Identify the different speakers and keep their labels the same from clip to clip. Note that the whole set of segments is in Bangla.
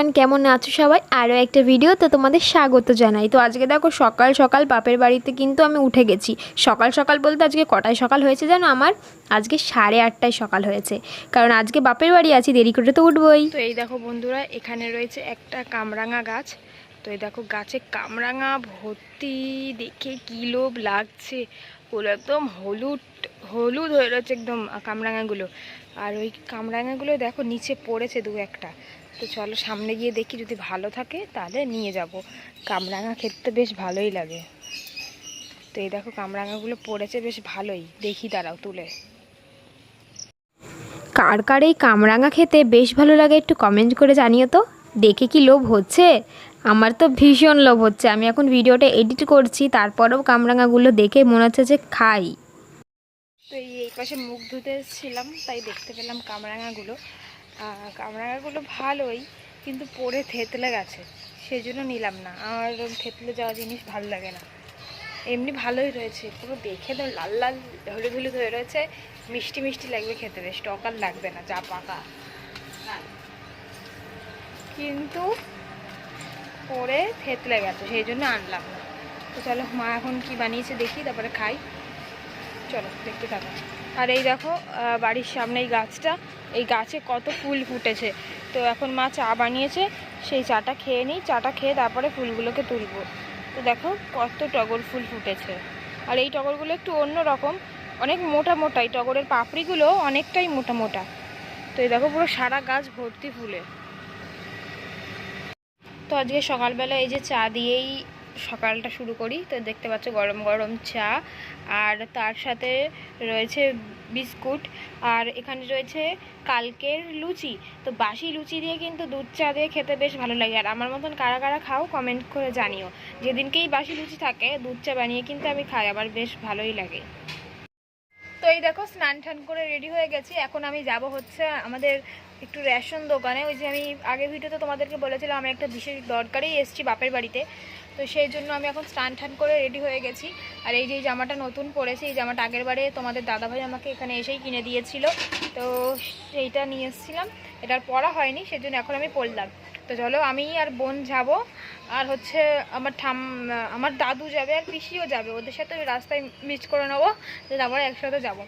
Speaker 1: এভরিওয়ান কেমন আছো সবাই? আরও একটা ভিডিও তো তোমাদের স্বাগত জানাই। তো আজকে দেখো, সকাল সকাল বাপের বাড়িতে কিন্তু আমি উঠে গেছি। সকাল সকাল বলতে আজকে কটায় সকাল হয়েছে জানো আমার? আজকে সাড়ে আটটায় সকাল হয়েছে। কারণ আজকে বাপের বাড়ি আছি, দেরি করে তো উঠবই।
Speaker 2: তো এই দেখো বন্ধুরা, এখানে রয়েছে একটা কামরাঙা গাছ। তো এই দেখো, গাছে কামরাঙা ভর্তি। দেখে কি লোভ লাগছে। ওগুলো একদম হলুদ হলুদ হয়ে রয়েছে একদম কামরাঙাগুলো। আর ওই কামরাঙাগুলো দেখো, নিচে পড়েছে দু একটা। তো চলো সামনে গিয়ে দেখি যদি ভালো থাকে তাহলে নিয়ে যাব। কামরাঙা খেতে বেশ ভালোই লাগে। তো এই দেখো কামরাঙাগুলো পড়েছে বেশ ভালোই। দেখি দাঁড়াও তুলে।
Speaker 1: কার কার এই কামরাঙা খেতে বেশ ভালো লাগে একটু কমেন্ট করে জানিও তো। দেখে কি লোভ হচ্ছে? আমার তো ভীষণ লোভ হচ্ছে। আমি এখন ভিডিওটা এডিট করছি তারপরেও কামরাঙাগুলো দেখে মনে হচ্ছে যে খাই।
Speaker 2: তো এই পাশে মুখ ধুতে এসেছিলাম তাই দেখতে পেলাম কামরাঙাগুলো। কামরাঙাগুলো ভালোই, কিন্তু পরে থেতলে গেছে সেই জন্য নিলাম না। ওরম থেতলে যাওয়া জিনিস ভালো লাগে না। এমনি ভালোই রয়েছে, পুরো দেখে তো লাল লাল হলুদ হলুদ হয়ে রয়েছে, মিষ্টি মিষ্টি লাগবে খেতে বেশ, টক আর লাগবে না, যা পাকা। কিন্তু পরে থেতলে গেছে, সেই জন্য আনলাম না। তো চলো, মা এখন কি বানিয়েছে দেখি, তারপরে খাই। চলো, দেখতে থাকো। আর এই দেখো বাড়ির সামনে এই গাছটা। এই গাছে কত ফুল ফুটেছে। তো এখন মা চা বানিয়েছে, সেই চাটা খেয়ে নিই। চাটা খেয়ে তারপরে ফুলগুলোকে তুলবো। তো দেখো, কত টগর ফুল ফুটেছে। আর এই টগরগুলো একটু অন্য রকম। অনেক মোটা মোটা। এই টগরের পাপড়িগুলো অনেকটাই মোটা মোটা। তো এই দেখো, পুরো সারা গাছ ভর্তি ফুলে। তো আজকে সকালবেলা এই যে চা দিয়েই সকালটা শুরু করি। তো দেখতে পাচ্ছ গরম গরম চা। আর তার সাথে রয়েছে বিস্কুট। আর এখানে রয়েছে কালকের লুচি। তো বাসি লুচি দিয়ে কিন্তু দুধ চা দিয়ে খেতে বেশ ভালো লাগে। আর আমার মতন কারা কারা খাও কমেন্ট করে জানিও। যেদিনকেই বাসি লুচি থাকে, দুধ চা বানিয়ে কিন্তু আমি খাই। আবার বেশ ভালোই লাগে। তো এই দেখো, স্নান টান করে রেডি হয়ে গেছি। এখন আমি যাব হচ্ছে আমাদের একটু রেশন দোকানে। ওই যে আমি আগে ভিডিওতে তোমাদেরকে বলেছিলাম, আমি একটা বিশেষ দরকারেই এসেছি বাপের বাড়িতে। তো সেই জন্য আমি এখন স্টান টান করে রেডি হয়ে গেছি। আর এই যে জামাটা নতুন পরেছি, এই জামাটা আগের বারে তোমাদের দাদাভাই আমাকে এখানে এসেই কিনে দিয়েছিল। তো সেইটা নিয়ে এসেছিলাম। এটার পরা হয়নি, সেজন্য এখন আমি পরলাম। তো চলো আমি আর বোন যাব। আর হচ্ছে আমার ঠাম, আমার দাদু যাবে আর পিসিও যাবে। ওদের সাথে রাস্তায় মিট করে নেব তারপরে একসাথে যাব।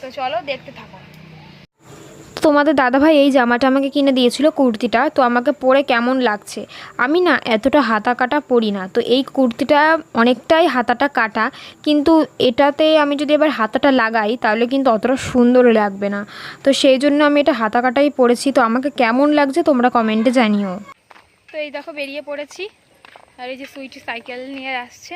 Speaker 2: তো চলো দেখতে থাকো।
Speaker 1: তোমাদের দাদাভাই এই জামাটা আমাকে কিনে দিয়েছিল কুর্তিটা, তো আমাকে পরে কেমন লাগছে? আমি না এতটা হাতা কাটা পরি না, তো এই কুর্তিটা অনেকটাই হাতাটা কাটা, কিন্তু এটাতে আমি যদি এবার হাতাটা লাগাই, তাহলে কিন্তু অতটা সুন্দর লাগবে না। তো সেই জন্য আমি এটা হাতা কাটাই পরেছি, তো আমাকে কেমন লাগছে তোমরা কমেন্টে জানিও।
Speaker 2: তো এই দেখো বেরিয়ে পড়েছি, আর এই যে সুইটি সাইকেল নিয়ে আসছে।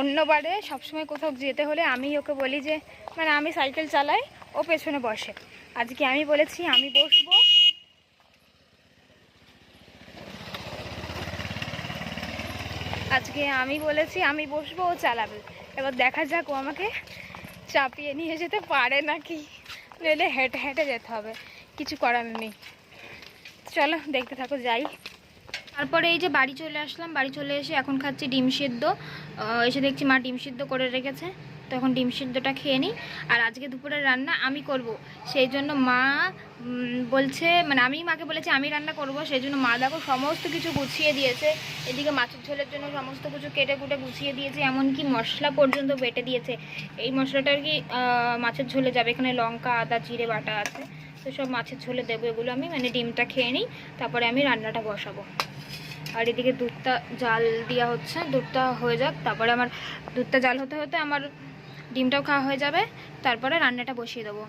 Speaker 2: অন্যবারে সবসময় কোথাও যেতে হলে আমি ওকে বলি যে মানে আমি সাইকেল চালাই, ও পেছনে বসে। আজকে আমি বলেছি, আমি বসবো। আজকে আমি বলেছি, আমি বসবো, ও চালাবে। এবার দেখা যাক ও আমাকে চাপিয়ে নিয়ে যেতে পারে নাকি। নইলে হেঁটে হেঁটে যেতে হবে। কিছু করার নেই। চলো, দেখতে থাকো, যাই। তারপরে এই যে বাড়ি চলে আসলাম, বাড়ি চলে এসে এখন খাচ্ছি ডিম সিদ্ধ। এসে দেখছি মা ডিম সিদ্ধ করে রেখেছে। তো এখন ডিম সিদ্ধটা খেয়ে নিই। আর আজকে দুপুরের রান্না আমি করব। সেই জন্য মা বলছে মানে আমি মাকে বলেছি আমি রান্না করব। সেই জন্য মা দেখো সমস্ত কিছু গুছিয়ে দিয়েছে। এদিকে মাছের ঝোলের জন্য সমস্ত কিছু কেটে কুটে গুছিয়ে দিয়েছে, এমনকি মশলা পর্যন্ত বেটে দিয়েছে। এই মশলাটা আর কি মাছের ঝোলে যাবে। এখানে লঙ্কা, আদা, জিরে, বাটা আছে। তো সব মাছের ঝোলে দেবো এগুলো আমি মানে ডিমটা খেয়ে নিই, তারপরে আমি রান্নাটা বসাবো। আর এদিকে দুধটা জাল দেওয়া হচ্ছে, দুধটা হয়ে যাক, তারপরে আমার দুধটা জাল হতে হতে আমার ডিমটাও খাওয়া হয়ে যাবে, তারপরে রান্নাটা বসিয়ে দেবো।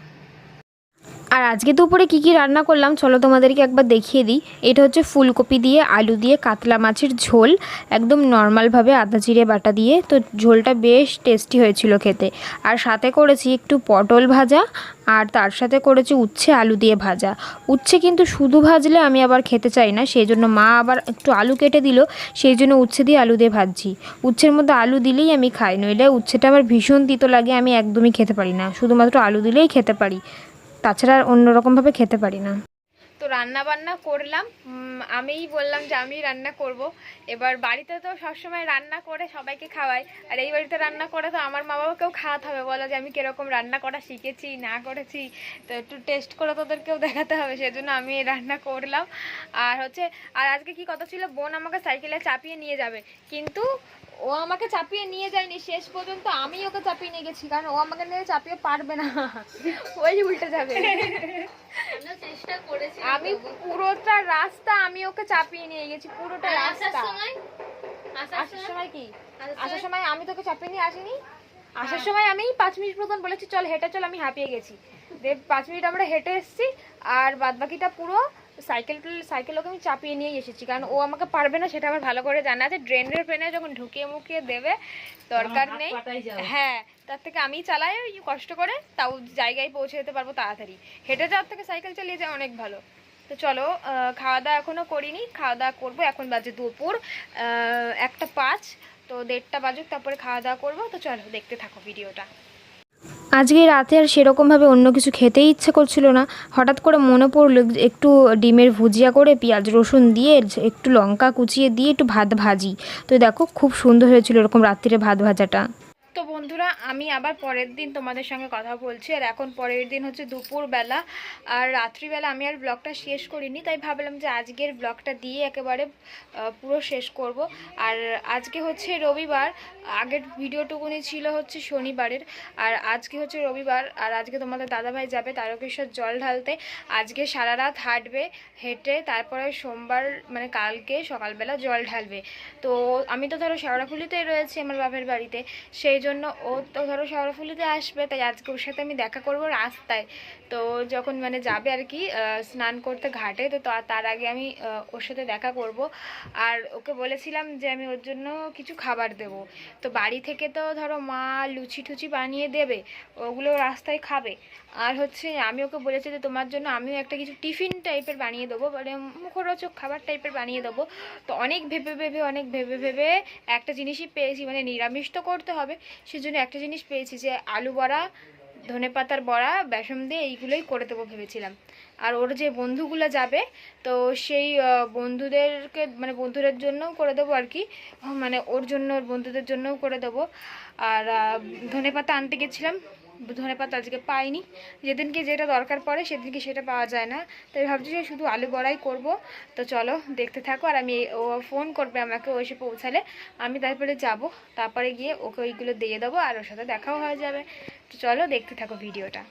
Speaker 1: আর আজকে দুপুরে কী কী রান্না করলাম, চলো তোমাদেরকে একবার দেখিয়ে দিই। এটা হচ্ছে ফুলকপি দিয়ে, আলু দিয়ে, কাতলা মাছের ঝোল, একদম নর্মালভাবে আদা জিরে বাটা দিয়ে। তো ঝোলটা বেশ টেস্টি হয়েছিল খেতে। আর সাথে করেছি একটু পটল ভাজা, আর তার সাথে করেছি উচ্ছে আলু দিয়ে ভাজা। উচ্ছে কিন্তু শুধু ভাজলে আমি আবার খেতে চাই না সেই জন্য মা আবার একটু আলু কেটে দিল সেই জন্য উচ্ছে দিয়ে আলু দিয়ে ভাজছি। উচ্ছের মধ্যে আলু দিলেই আমি খাই, নইলে উচ্ছেটা আমার ভীষণ তিতো লাগে, আমি একদমই খেতে পারি না। শুধুমাত্র আলু দিলেই খেতে পারি। তাছাড়া আর অন্যরকমভাবে খেতে পারি না।
Speaker 2: তো রান্না বান্না করলাম। আমিই বললাম যে আমি রান্না করব। এবার বাড়িতে তো সবসময় রান্না করে সবাইকে খাওয়াই। আর এই বাড়িতে রান্না করে তো আমার মা বাবাকেও খাওয়াতে হবে। বলো যে আমি কীরকম রান্না করা শিখেছি, না করেছি, তো একটু টেস্ট করে তোদেরকেও দেখাতে হবে। সেজন্য আমি রান্না করলাম। আর হচ্ছে, আর আজকে কি কথা ছিল? বোন আমাকে সাইকেলে চাপিয়ে নিয়ে যাবে। কিন্তু ও আমাকে চাপিয়ে নিয়ে যায়নি শেষ পর্যন্ত আমি ওকে চাপিয়ে নিয়ে গেছি কারণ ও আমাকে নিয়ে চাপিয়ে পারবে না। ওই উল্টে যাবে।
Speaker 3: চেষ্টা করেছি।
Speaker 2: আমি পুরোটা রাস্তা আমি ওকে চাপিয়ে নিয়ে গেছি পুরোটা রাস্তা।
Speaker 3: আসার সময়?
Speaker 2: কি?
Speaker 3: আসার সময়-
Speaker 2: আমি তোকে চাপিয়ে নিয়ে আসিনি? আসার সময় আমি পাঁচ মিনিট মতন বলেছি চল হেঁটে চল আমি হাঁপিয়ে গেছি। দেব পাঁচ মিনিট আমরা হেঁটে এসেছি আর বাদ বাকিটা পুরো সাইকেল সাইকেল ওকে আমি চাপিয়ে নিয়ে এসেছি। কারণ ও আমাকে পারবে না সেটা আমার ভালো করে জানা আছে। ড্রেনের ফ্রেনে যখন ঢুকিয়ে মুখিয়ে দেবে দরকার নেই। হ্যাঁ তার থেকে আমি চালাই ওই কষ্ট করে তাও জায়গায় পৌঁছে যেতে পারব তাড়াতাড়ি। হেঁটে যাওয়ার থেকে সাইকেল চালিয়ে যাওয়া অনেক ভালো। তো চলো খাওয়া দাওয়া এখনও করিনি। খাওয়া দাওয়া করব। এখন বাজে দুপুর একটা পাঁচ। তো দেড়টা বাজুক তারপরে খাওয়া দাওয়া করব। তো চলো দেখতে থাকো ভিডিওটা।
Speaker 1: আজকে রাতে আর সেরকমভাবে অন্য কিছু খেতেই ইচ্ছে করছিল না। হঠাৎ করে মনে পড়ল একটু ডিমের ভুজিয়া করে পেঁয়াজ রসুন দিয়ে একটু লঙ্কা কুচিয়ে দিয়ে একটু ভাত ভাজি। তো দেখো, খুব সুন্দর হয়েছিল এরকম রাত্রিরে ভাত ভাজাটা।
Speaker 2: তো বন্ধুরা, আমি আবার পরের দিন তোমাদের সঙ্গে কথা বলছি। আর এখন পরের দিন হচ্ছে দুপুরবেলা। আর রাত্রিবেলা আমি আর ব্লগটা শেষ করিনি, তাই ভাবলাম যে আজকের ব্লগটা দিয়ে একেবারে পুরো শেষ করব। আর আজকে হচ্ছে রবিবার, আগের ভিডিওটুকুনি ছিল হচ্ছে শনিবারের। আর আজকে হচ্ছে রবিবার, আর আজকে তোমাদের দাদাভাই যাবে তারকেশ্বর জল ঢালতে। আজকে সারা রাত হাঁটবে, হেঁটে তারপরে সোমবার মানে কালকে সকালবেলা জল ঢালবে। তো আমি তো ধরো শেওড়াফুলিতেই রয়েছি আমার বাপের বাড়িতে, সেই জন্য ও তো ধরো শেওড়াফুলিতে আসবে তাই আজকে ওর সাথে আমি দেখা করব রাস্তায়। তো যখন মানে যাবে আর কি স্নান করতে ঘাটে, তো তার আগে আমি ওর সাথে দেখা করব। আর ওকে বলেছিলাম যে আমি ওর জন্য কিছু খাবার দেব। তো বাড়ি থেকে তো ধরো মা লুচি টুচি বানিয়ে দেবে, ওগুলো রাস্তায় খাবে। আর হচ্ছে আমি ওকে বলেছি যে তোমার জন্য আমিও একটা কিছু টিফিন টাইপের বানিয়ে দেবো মানে মুখরোচক খাবার টাইপের বানিয়ে দেবো। তো অনেক ভেবে ভেবে, অনেক ভেবে ভেবে একটা জিনিসই পেয়েছি মানে নিরামিষ তো করতে হবে। সেজন্য একটা জিনিস পেয়েছি যে আলু বড়া ধনে পাতার বড়া, বেসন দিয়ে এইগুলোই করে দেবো ভেবেছিলাম। আর ওর যে বন্ধুগুলো যাবে, তো সেই বন্ধুদেরকে মানে বন্ধুদের জন্যও করে দেবো আর কি মানে ওর জন্য, ওর বন্ধুদের জন্যও করে দেবো। আর ধনে পাতা আনতে গেছিলাম, ধনে পাতা আজকে পাইনি। যেদিনকে যেটা দরকার পড়ে, সেদিনকে সেটা পাওয়া যায় না। তাই ভাবছি যে শুধু আলু বড়াই করব। তো চলো, দেখতে থাকো। আর আমি, ও ফোন করবে আমাকে, ও এসে পৌঁছালে। আমি তারপরে যাব। তারপরে গিয়ে ওকে ওইগুলো দিয়ে দেবো, আর ওর সাথে দেখাও হয়ে যাবে। তো চলো দেখতে থাকো ভিডিওটা।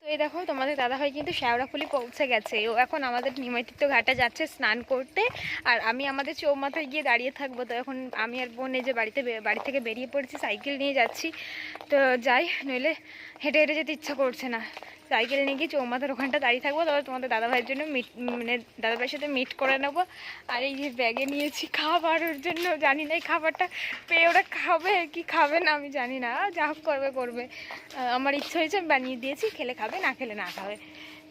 Speaker 2: তো এই দেখো, তোমাদের দাদাভাই কিন্তু শ্যাওড়াফুলি পৌঁছে গেছে। ও এখন আমাদের নিমৈতিত্ব ঘাটে যাচ্ছে স্নান করতে। আর আমি আমাদের চৌমাথায় গিয়ে দাঁড়িয়ে থাকব। তো এখন আমি আর বোন যে বাড়িতে বাড়ি থেকে বেরিয়ে পড়েছি, সাইকেল নিয়ে যাচ্ছি। তো যাই, নইলে হেঁটে হেঁটে যেতে ইচ্ছা করছে না। সাইকেল নিয়ে গিয়ে চৌমাথার ওখানটা দাঁড়িয়ে থাকব। তবে তোমাদের দাদাভাইয়ের জন্য মিট মানে দাদাভাইয়ের সাথে মিট করে নেব। আর এই যে ব্যাগে নিয়েছি খাবার, ওর জন্য জানি না এই খাবারটা পেয়ে ওরা খাবে কি খাবে না, আমি জানি না। যা হোক করবে করবে। আমার ইচ্ছা হয়েছে আমি বানিয়ে দিয়েছি, খেলে খাবে, না খেলে না খাবে।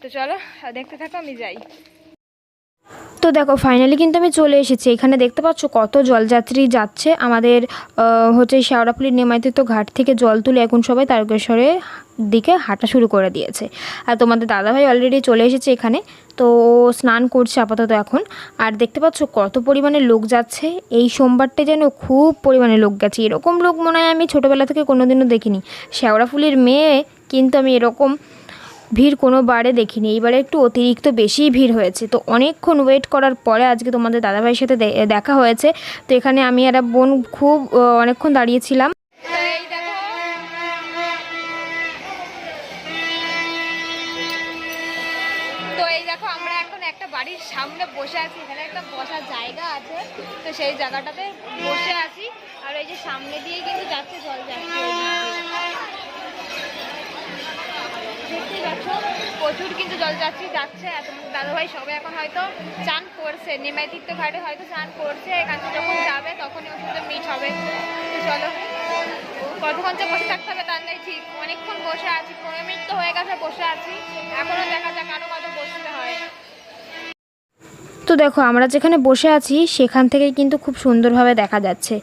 Speaker 2: তো চলো, দেখতে থাকো, আমি যাই।
Speaker 1: তো দেখো ফাইনালি কিন্তু আমি চলে এসেছি। এখানে দেখতে পাচ্ছ কত জলযাত্রী যাচ্ছে। আমাদের হচ্ছে শেওড়াফুলির নেমাইতিত ঘাট থেকে জল তুলে এখন সবাই তারকেশ্বরে দিকে হাঁটা শুরু করে দিয়েছে। আর তোমাদের দাদাভাই অলরেডি চলে এসেছে এখানে, তো স্নান করছে আপাতত এখন। আর দেখতে পাচ্ছ কত পরিমাণে লোক যাচ্ছে। এই সোমবারটা যেন খুব পরিমাণে লোক গেছে। এরকম লোক মনে হয় আমি ছোটোবেলা থেকে কোনোদিনও দেখিনি। শেওড়াফুলির মেয়ে কিন্তু আমি এরকম ভিড় কোনো বারে দেখিনি। এইবারে একটু অতিরিক্ত বেশিই ভিড় হয়েছে। তো অনেকক্ষণ ওয়েট করার পরে আজকে তোমাদের দাদাভাইয়ের সাথে দেখা হয়েছে। তো এখানে আমি আর বোন খুব অনেকক্ষণ দাঁড়িয়েছিলাম।
Speaker 2: সামনে বসে আছি। এখানে একটা বসার জায়গা আছে। তো সেই জায়গাটাতে বসে আছি। আর এই যে সামনে দিয়ে কিন্তু যাচ্ছে জল যাচ্ছে। দেখতেই পাচ্ছ, প্রচুর কিন্তু জল যাত্রী যাচ্ছে আর তোমার দাদাভাই সবাই এখন হয়তো চান করছে। নিমাইতীর্থ ঘাটে হয়তো চান করছে, এখানে যখন যাবে তখনই ওর সাথে মিট হবে। চলো, কতক্ষণ যে বসে থাকতে হবে তার ঠিক অনেকক্ষণ বসে আছি, পনেরো মিনিট তো হয়ে গেছে বসে আছি। এখনও দেখা যাক আরও কত বসতে হয়।
Speaker 1: তো দেখো, আমরা যেখানে বসে আছি, সেখান থেকেই কিন্তু খুব সুন্দরভাবে দেখা যাচ্ছে।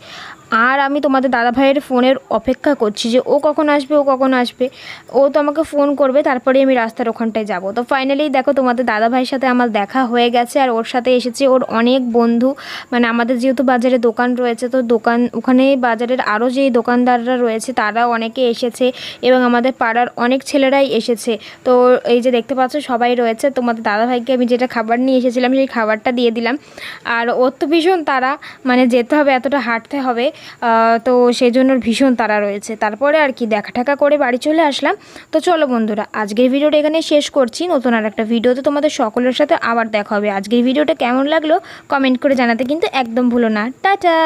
Speaker 2: আর আমি তোমাদের দাদা ভাইয়ের ফোনের অপেক্ষা করছি যে ও কখন আসবে, ও কখন আসবে। ও তো আমাকে ফোন করবে, তারপরে আমি রাস্তার ওখানটায় যাব। তো ফাইনালি দেখো তোমাদের দাদা ভাইয়ের সাথে আমার দেখা হয়ে গেছে আর ওর সাথে এসেছে। ওর অনেক বন্ধু মানে আমাদের যেহেতু বাজারে দোকান রয়েছে, তো দোকান ওখানে বাজারের আরও যেই দোকানদাররা রয়েছে, তারা অনেকে এসেছে এবং আমাদের পাড়ার অনেক ছেলেরাই এসেছে। তো এই যে দেখতে পাচ্ছ সবাই রয়েছে। তোমাদের দাদাভাইকে আমি যেটা খাবার নিয়ে এসেছিলাম, সেই খাবারটা দিয়ে দিলাম। আর ওর তো ভীষণ তারা মানে যেতে হবে, এতটা হাঁটতে হবে। তো সেই জন্য ভীষণ তারা রয়েছে। তারপরে আর কি দেখা ঠাকা করে বাড়ি চলে আসলাম। তো চলো বন্ধুরা, আজকের ভিডিওটা এখানে শেষ করছি। নতুন আর একটা ভিডিওতে তোমাদের সকলের সাথে আবার দেখা হবে। আজকের ভিডিওটা কেমন লাগল কমেন্ট করে জানাতে কিন্তু একদম ভুলো না। টাটা!